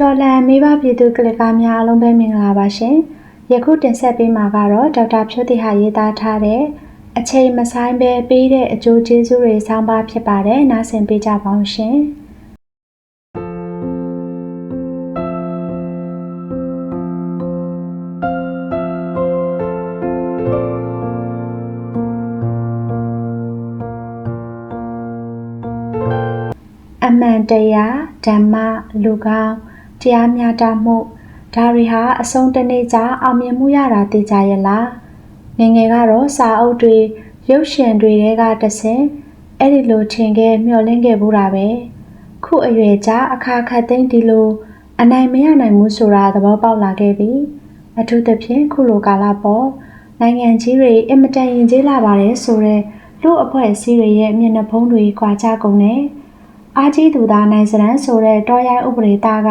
တော်လန်မိဘပြည်သူကလကားများအားလုံးပဲမင်္ဂလာပါရှင်။ယခုတင်ဆက်ပေးမှာကတော့ဒေါက်တာဖြိုးတိဟာရေးသားထားတဲ့အချိန်မဆိုင်ပဲပေးတဲ့အကျိုးကျေးဇူးတွေဆောင်းပါးဖြစ်ပါတယ်။နားဆင်ပေးကြပါအောင်ရှင်။အမှန်တရားဓမ္မလူကောင်း တရားမျှတမှုဒါတွေဟာအဆုံးတစ်နေ့ကြာအောင်မြင်မှုရတာသိကြရဲ့လားငယ်ငယ်ကတော့စာအုပ်တွေရုပ်ရှင်တွေတဲကတဆင်အဲ့ဒီလိုထင်ခဲ့မျှော်လင့်ခဲ့ဘူးတာပဲခုအရွယ်ကြာအခါခတ်သိမ်းဒီလိုအနိုင်မရနိုင်ဘူးဆိုတာသဘောပေါက်လာခဲ့ပြီအထူးသဖြင့်ခုလိုကာလပေါ်နိုင်ငံကြီးတွေအင်မတန်ရင်ကျေးလာပါတယ်ဆိုတော့လူအဖွဲ့အစည်းတွေရဲ့မျက်နှာဖုံးတွေကွာကြကုန်တယ်အာကြီးသူသားနိုင်စရန်ဆိုတဲ့တော်ရိုင်းဥပဒေသားက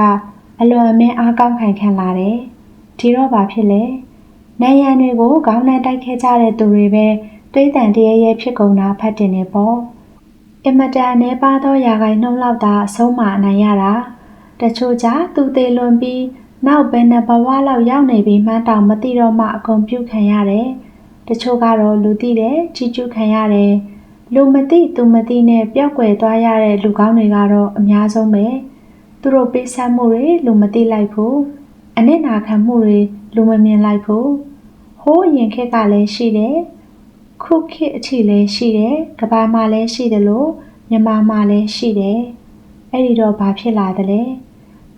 အလွန်အမင်းအားကောင်းခိုင်ခံလာတယ်။ဒီတော့ဘာဖြစ်လဲ။နိုင်ရန်တွေကိုခေါင်းနဲ့တိုက်ခဲကြတဲ့သူတွေပဲတွေးတန်တရရဲဖြစ်ကုန်တာဖတ်တင်နေပေါ့။အမတန်အနေပါသောယာကိုင်နှုံးလောက်သာအဆုံးမအနိုင်ရတာ။တချို့ကြသူသေးလွန်ပြီးနောက်ဘယ်နှဘဝလောက်ရောက်နေပြီးမှန်းတောင်မသိတော့မှအကုန်ပြုတ်ခံရတယ်။တချို့ကတော့လူသိတယ်ကြီးကျူးခံရတယ်။လူမသိသူမသိနဲ့ပျောက်ကွယ်သွားရတဲ့လူကောင်းတွေကတော့အများဆုံးပဲ သူတို့ပေးဆက်မှုတွေလူမသိလိုက်ဘူးအနစ်နာခံမှုတွေလူမမြင်လိုက်ဘူးဟိုးရင်ခက်ကလည်းရှိတယ်ခုခေတ်အထိလည်းရှိတယ်ကဘာမှလည်းရှိတယ်လို့မြန်မာမှလည်းရှိတယ်အဲ့ဒီတော့ဘာဖြစ်လာသလဲ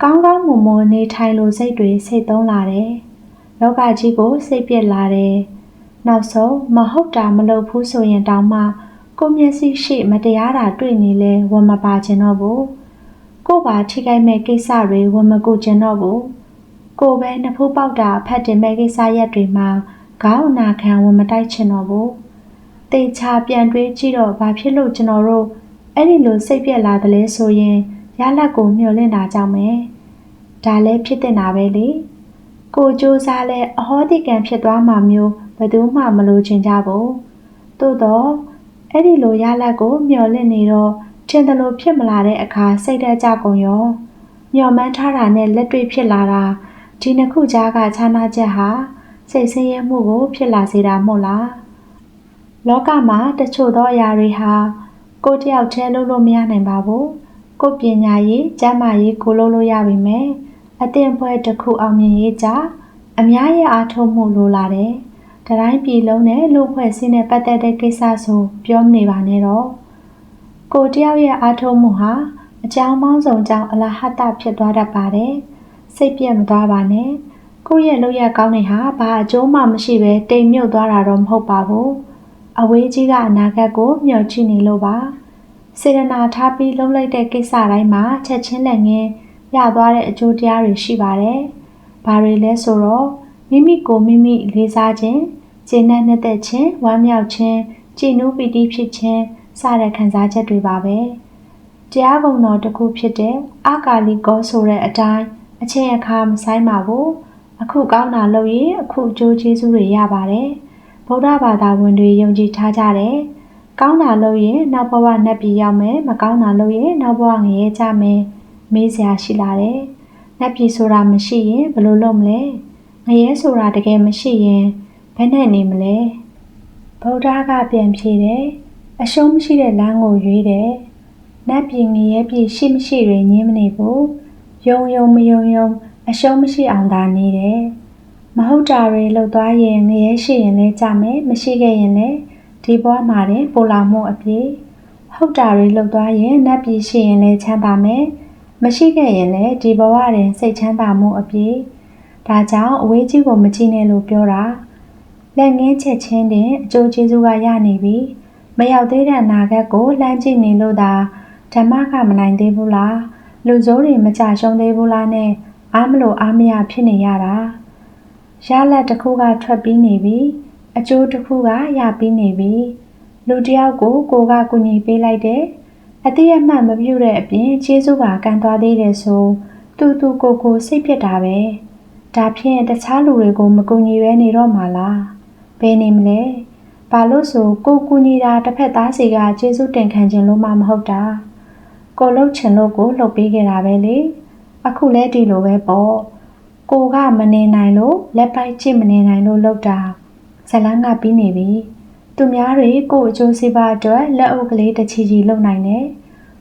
ကောင်းကောင်းမွန်မွန်နေထိုင်လို့စိတ်တွေစိတ်သုံးလာတယ်လောကကြီးကိုစိတ်ပြက်လာတယ်နောက်ဆုံးမဟုတ်တာမလုပ်ဘူးဆိုရင်တောင်မှကိုမျက်စိရှိမတရားတာတွေ့နေလဲဝမပါခြင်းတော့ဘူး ကိုပါထိခိုက်မဲ့ကိစ္စတွေဝမကုခြင်းတော့ဘူးကိုပဲနှဖူးပေါက်တာဖတ်တင်မဲ့ကိစ္စရက်တွေမှာခေါင်းနာခံဝမတိုက်ခြင်းတော့ဘူးတေချာပြန်တွေးကြည့်တော့ဘာဖြစ်လို့ကျွန်တော်တို့အဲ့ဒီလိုစိတ်ပြက်လာတယ်လဲဆိုရင်ရလက်ကိုမျှော်လင့်တာကြောင့်ပဲဒါလည်းဖြစ်တင်တာပဲလေကိုစူးစားလဲအဟောတိကံဖြစ်သွားမှာမျိုးဘယ်သူမှမလိုချင်ကြဘူးသို့တော့အဲ့ဒီလိုရလက်ကိုမျောလင့်နေတော့ ထင်တယ်လို့ဖြစ်မလာတဲ့အခါစိတ်ဓာတ်ကြကုန်ရောမျောမှန်းထားတာနဲ့လက်တွေ့ဖြစ်လာတာဒီနှစ်ခုကြားကခြားနာချက်ဟာစိတ်ဆင်းရဲမှုကိုဖြစ်လာစေတာမဟုတ်လားလောကမှာတချို့သောအရာတွေဟာကိုတယောက်တည်းလုပ်လို့မရနိုင်ပါဘူးကိုပညာရေးကျမ်းမာရေးကိုလုပ်လို့ရပါမယ်အသင်ပွဲတစ်ခုအောင်မြင်ရေးကြအများရဲ့အားထုတ်မှုလိုလာတယ်တတိုင်းပြည်လုံးနဲ့လူဖွဲ့စည်းနဲ့ပတ်သက်တဲ့ကိစ္စဆိုပြောမနေပါနဲ့တော့ ကိုတယောက်ရဲ့အားထုတ်မှုဟာအကြောင်းပေါင်းစုံကြောင့်အလဟတဖြစ်သွားတတ်ပါတယ်စိတ်ပြတ်မသွားပါနဲ့ကိုယ့်ရဲ့လုပ်ရကောင်းတဲ့ဟာဘာအကျိုးမှမရှိပဲတိမ်မြုပ်သွားတာတော့မဟုတ်ပါဘူးအဝေးကြီးကအနာဂတ်ကိုမျှော်ကြည့်နေလို့ပါစေရနာထားပြီးလှုပ်လိုက်တဲ့ကိစ္စတိုင်းမှာချက်ချင်းလက်ငင်းရသွားတဲ့အကျိုးတရားတွေရှိပါတယ်ဘာတွေလဲဆိုတော့မိမိကိုမိမိလေးစားခြင်းကျေနပ်နှစ်သက်ခြင်းဝမ်းမြောက်ခြင်းကြည်နူးပီတိဖြစ်ခြင်း စတဲ့ခံစားချက်တွေပါပဲတရားကုံတော်တစ်ခုဖြစ်တဲ့အာကာလီကောဆိုတဲ့အတိုင်းအချင်းအခါမဆိုင်ပါဘူးအခုကောင်းတာလုပ်ရင်အခုအကျိုးကျေးဇူးတွေရပါတယ်ဗုဒ္ဓဘာသာဝင်တွေယုံကြည်ထားကြတယ်ကောင်းတာလုပ်ရင်နောက်ဘဝနတ်ပြည်ရောက်မယ်မကောင်းတာလုပ်ရင်နောက်ဘဝငရဲကြမယ်မေးစရာရှိလာတယ်နတ်ပြည်ဆိုတာမရှိရင်ဘယ်လိုလုပ်မလဲငရဲဆိုတာတကယ်မရှိရင်ဘယ်နဲ့နေမလဲဗုဒ္ဓကပြန်ဖြေတယ် အရှုံးမရှိတဲ့လမ်းကိုရွေးတယ်နတ်ပြည်ငရဲပြည်ရှိမရှိတွေညင်းမနေဘူးယုံယုံမယုံယုံအရှုံးမရှိအောင်သာနေတယ်မဟုတ်တာတွေလှုပ်သွားရင်ငရဲရှိရင်လည်းကြမယ်မရှိခဲ့ရင်လည်းဒီဘဝမှာတင်ပိုလာမှုအပြည့်ဟုတ်တာတွေလှုပ်သွားရင်နတ်ပြည်ရှိရင်လည်းချမ်းသာမယ်မရှိခဲ့ရင်လည်းဒီဘဝတွင်စိတ်ချမ်းသာမှုအပြည့်ဒါကြောင့်အဝေးကြီးကိုမကြည့်နဲ့လို့ပြောတာလက်ငင်းချက်ချင်းတင်အကျိုးကျေးဇူးကရနေပြီ မရောက်သေးတဲ့အနာဂတ်ကိုလှမ်းကြည့်နေလို့သာဓမ္မကမနိုင်သေးဘူးလားလူစိုးတွေမကြရှုံးသေးဘူးလားနဲ့အားမလို့အားမရဖြစ်နေရတာရလက်တစ်ခုကထွက်ပြီးနေပြီအကျိုးတစ်ခုကရပြီးနေပြီလူတယောက်ကိုကိုကကူညီပေးလိုက်တယ်အတိအမှန်မပြုတ်တဲ့အပြင်ကျေးဇူးပါကံသွားသေးတယ်ဆိုတူတူကိုကိုစိတ်ဖြစ်တာပဲဒါဖြင့်တခြားလူတွေကိုမကူညီပဲနေတော့မှာလားဘယ်နေမလဲ ဘာလို့ဆိုကိုကူညီတာတစ်ဖက်သားစီကကျေးဇူးတင်ခံခြင်းလို့မှမဟုတ်တာကိုလှုပ်ချင်လို့ကိုလှုပ်ပေးခဲ့တာပဲလေအခုလဲဒီလိုပဲပေါ့ကိုကမနေနိုင်လို့လက်ပိုက်ကြည့်မနေနိုင်လို့လောက်တာဇလန်းကပြီးနေပြီသူများတွေကိုအကျိုးစီးပွားအတွက်လက်အုပ်ကလေးတစ်ချီချီလုံနိုင်တယ်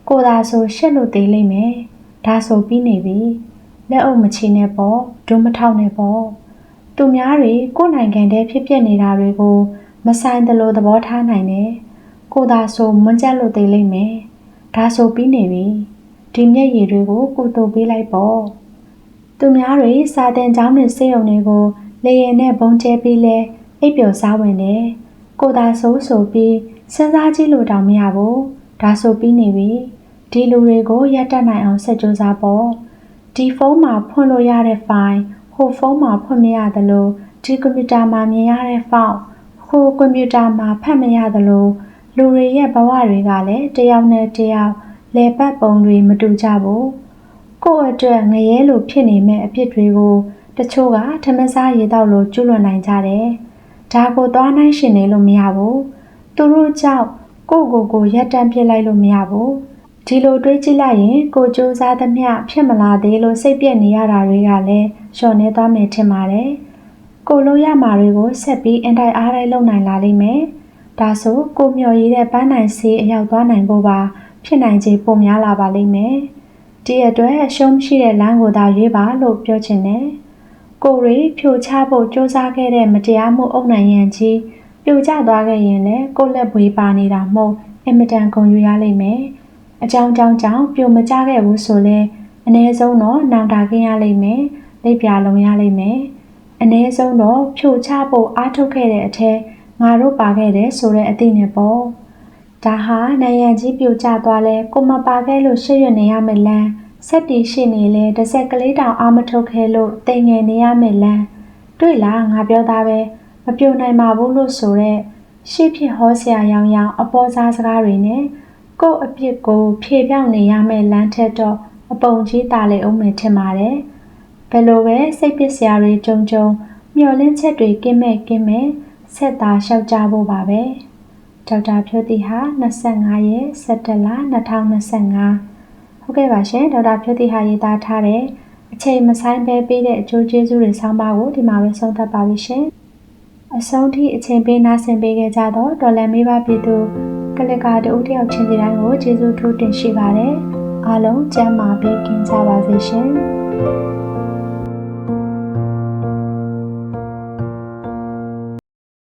ကိုသာဆိုရှက်လို့သေးလိမ့်မယ်ဒါဆိုပြီးနေပြီလက်အုပ်မချီနဲ့ပေါ့ဒုမထောက်နဲ့ပေါ့သူများတွေကိုယ်နိုင်ငံတည်းဖြစ်ပျက်နေတာတွေကို မဆိုင်တယ်လို့သဘောထားနိုင်တယ်ကိုသာဆိုမွန်းကျက်လို့သေးလိမ့်မယ်ဒါဆိုပြီးနေပြီဒီမျက်ရည်တွေကိုကုသိုလ်ပေးလိုက်ပေါ့သူများတွေစာတင်ကျောင်းနဲ့စေယုံတွေကိုလေရင်နဲ့ဘုံကျဲပြီးလဲအိပ်ပျော်စားဝင်တယ်ကိုသာဆိုးဆိုပြီးစဉ်းစားကြည့်လို့တောင်မရဘူးဒါဆိုပြီးနေပြီဒီလူတွေကိုရပ်တတ်နိုင်အောင်ဆက်ကြိုးစားပေါ့ဒီဖုန်းမှာဖွင့်လို့ရတဲ့ဖိုင်ဟိုဖုန်းမှာဖွင့်မရသလိုဒီကွန်ပျူတာမှာမြင်ရတဲ့ဖောက် ဟိုကွန်ပျူတာမှာဖတ်မရသလို လူတွေရဲ့ဘဝတွေကလည်းတယောက်နဲ့တယောက်လဲပတ်ပုံတွေမတူကြဘူးကိုယ့်အတွက်ငရဲလိုဖြစ်နေမဲ့အဖြစ်တွေကိုတချို့ကထမစားရေတောက်လိုကျွလွန်နိုင်ကြတယ်ဒါကိုသွားနိုင်ရှင်နေလို့မရဘူးသူတို့ကြောင့်ကိုကိုကိုရက်တန့်ပြစ်လိုက်လို့မရဘူးဒီလိုတွေးကြည့်လိုက်ရင်ကိုစူးစမ်းသမျှဖြစ်မလာသေးလို့စိတ်ပြက်နေရတာတွေကလည်းလျှော့နေသွားမယ်ထင်ပါတယ် ကိုလို့ရမှာတွေကိုဆက်ပြီးအန်တိုင်အားတိုင်းလုပ်နိုင်လာလိမ့်မယ်ဒါဆိုကိုမျော်ရည်တဲ့ပန်းနိုင်စီအရောက်သွားနိုင်ဖို့ပါဖြစ်နိုင်ခြေပိုများလာပါလိမ့်မယ်ဒီအတွက်အရှုံးရှိတဲ့လမ်းကိုသာရွေးပါလို့ပြောချင်တယ်ကိုရီဖြိုချဖို့စ조사ခဲ့တဲ့မတရားမှုအုပ်နိုင်ရန်ကြီးပြိုကျသွားခဲ့ရင်လည်းကိုလက်ပွေးပါနေတာမဟုတ်အမတန်ကုန်ယူရလိမ့်မယ်အကြောင်းကြောင့်ကြောင့်ပြိုမကျခဲ့ဘူးဆိုလဲအ ਨੇ ဆုံးတော့နောင်တာခင်းရလိမ့်မယ်လက်ပြလုံးရလိမ့်မယ် အ ਨੇ ဆုံးတော့ဖြိုချဖို့အားထုတ်ခဲ့တဲ့အထက်ငါတို့ပါခဲ့တယ်ဆိုတဲ့အသည့်နဲ့ပေါ့ဒါဟာနိုင်ရန်ကြီးပြိုကျသွားလဲကိုမပါခဲ့လို့ရှေ့ရနေရမယ်လမ်းဆက်တီရှိနေလဲတစ်ဆက်ကလေးတောင်အာမထုတ်ခဲလို့တိမ်ငယ်နေရမယ်လမ်းတွေ့လားငါပြောသားပဲမပြိုနိုင်ပါဘူးလို့ဆိုတော့ရှေ့ဖြစ်ဟောဆရာရောင်ရောင်အပေါ်စားစကားတွေနဲ့ကို့အပြစ်ကိုဖြေပြောင်းနေရမယ်လမ်းထက်တော့အပုံကြီးတာလေအောင်မယ်ထင်ပါတယ် ဘယ်လိုပဲစိတ်ပစ်စရာတွေကြုံကြုံမျောလင်းချက်တွေကင်းမဲ့ကင်းမဲ့ဆက်သာလျှောက်ကြဖို့ပါပဲဒေါက်တာဖြိုးတီဟာ25ရက်17လ2025ဟုတ်ကဲ့ပါရှင်ဒေါက်တာဖြိုးတီဟာရေးသားထားတဲ့အချိန်မဆိုင်ပဲပေးတဲ့အကျိုးကျေးဇူးတွေဆောင်းပါးကိုဒီမှာပဲဆုံးသတ်ပါပြီရှင်အဆုံးထိအချိန်ပေးနားဆင်ပေးခဲ့ကြတော့ဒေါ်လာမေးပါပြည်သူကလကာတူတယောက်ချင်းစီတိုင်းကိုကျေးဇူးထိုးတင်ရှိပါတယ်အားလုံးကျမ်းမာပေးကင်းကြပါစေရှင်